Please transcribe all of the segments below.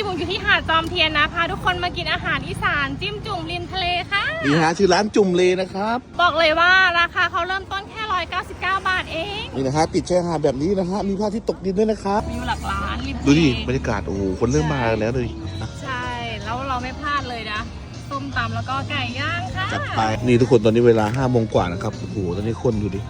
นี้บุ๋มอยู่ที่หาดจอมเทียนนะ พาทุกคนมากินอาหารอีสานจิ้มจุ่มริมทะเลค่ะ นี่ฮะชื่อร้านจุ่มเลนะครับ บอกเลยว่าราคาเขาเริ่มต้นแค่ 199 บาทเอง นี่นะฮะติดชายหาดแบบนี้นะฮะมีพระอาทิตย์ตกดินด้วยนะครับวิวหลักล้านริมทะเลดูดิบรรยากาศโอ้โหคนเริ่มมาแล้วเลยใช่ แล้วเราไม่พลาดเลยนะส้มตำแล้วก็ไก่ย่างค่ะจัดไปนี่ทุกคนตอนนี้เวลา5้าโมงกว่านะครับโอ้โหตอนนี้คนดูดิ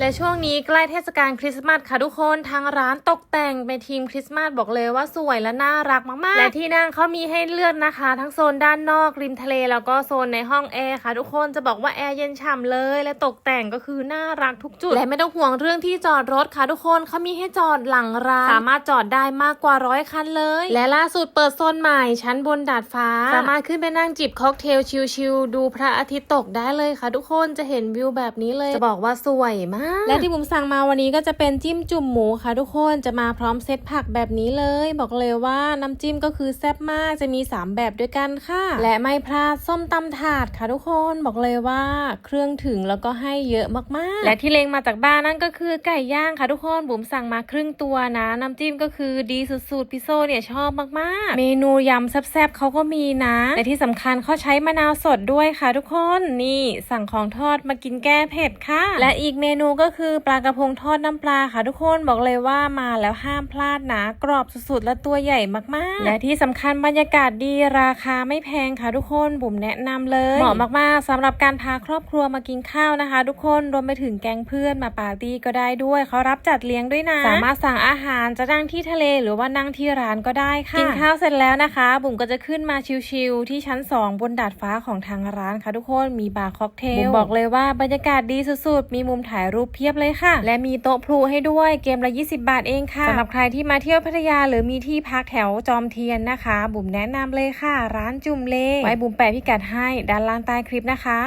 และช่วงนี้ใกล้เทศกาลคริสต์มาสค่ะทุกคนทางร้านตกแต่งเป็นทีมคริสต์มาสบอกเลยว่าสวยและน่ารักมากๆ และที่นั่งเขามีให้เลือกนะคะ ทั้งโซนด้านนอกริมทะเลแล้วก็โซนในห้องแอร์ค่ะทุกคนจะบอกว่าแอร์เย็นฉ่ำเลย และตกแต่งก็คือน่ารักทุกจุด และไม่ต้องห่วงเรื่องที่จอดรถค่ะทุกคนเขามีให้จอดหลังร้านสามารถจอดได้มากกว่าร้อยคันเลย และล่าสุดเปิดโซนใหม่ชั้นบนดาดฟ้า สามารถขึ้นไปนั่งจิบค็อกเทลชิลๆดูพระอาทิตย์ตกได้เลยค่ะ ทุกคนจะเห็นวิวแบบนี้เลยจะบอกว่าสวยมากและที่บุ๋มสั่งมาวันนี้ก็จะเป็นจิ้มจุ่มหมูค่ะทุกคนจะมาพร้อมเซตผักแบบนี้เลย บอกเลยว่าน้ำจิ้มก็คือแซ่บมากจะมี 3 แบบด้วยกันค่ะ และไม่พลาดส้มตำถาดค่ะทุกคนบอกเลยว่าเครื่องถึงแล้วก็ให้เยอะมากๆ และที่เลงมาจากบ้านนั่นก็คือไก่ย่างค่ะทุกคนบุ๋มสั่งมาครึ่งตัวนะน้ำจิ้มก็คือดีสุดๆพี่โซเนี่ยชอบมากๆ เมนูยำแซ่บๆเขาก็มีนะและที่สำคัญเขาใช้มะนาวสดด้วยค่ะทุกคนนี่สั่งของทอดมากินแก้เผ็ดค่ะ และอีกเมนูก็คือปลากระพงทอดน้ำปลาค่ะทุกคนบอกเลยว่ามาแล้วห้ามพลาดนะกรอบสุดๆ และตัวใหญ่มากๆ และที่สำคัญบรรยากาศดีราคาไม่แพงค่ะทุกคนบุ๋มแนะนำเลยเหมาะมากๆสำหรับการพาครอบครัวมากินข้าวนะคะ ทุกคนรวมไปถึงแก๊งเพื่อนมาปาร์ตี้ก็ได้ด้วยเขารับจัดเลี้ยงด้วยนะ สามารถสั่งอาหารจะนั่งที่ทะเลหรือว่านั่งที่ร้านก็ได้ค่ะกินข้าวเสร็จแล้วนะคะ บุ๋มก็จะขึ้นมาชิลๆที่ชั้น 2 บนดาดฟ้าของทางร้านค่ะทุกคนมีบาร์ค็อกเทลบุ๋มบอกเลยว่าบรรยากาศดีสุดๆ มีมุมถ่ายรูปเพียบเลยค่ะ และมีโต๊ะพลูให้ด้วยเกมละ 20 บาทเองค่ะสำหรับใครที่มาเที่ยวพัทยาหรือมีที่พักแถวจอมเทียนนะคะ บุ๋มแนะนำเลยค่ะ ร้านจุ่มเลไว้บุ๋มแปะพิกัดให้ด้านล่างใต้คลิปนะคะ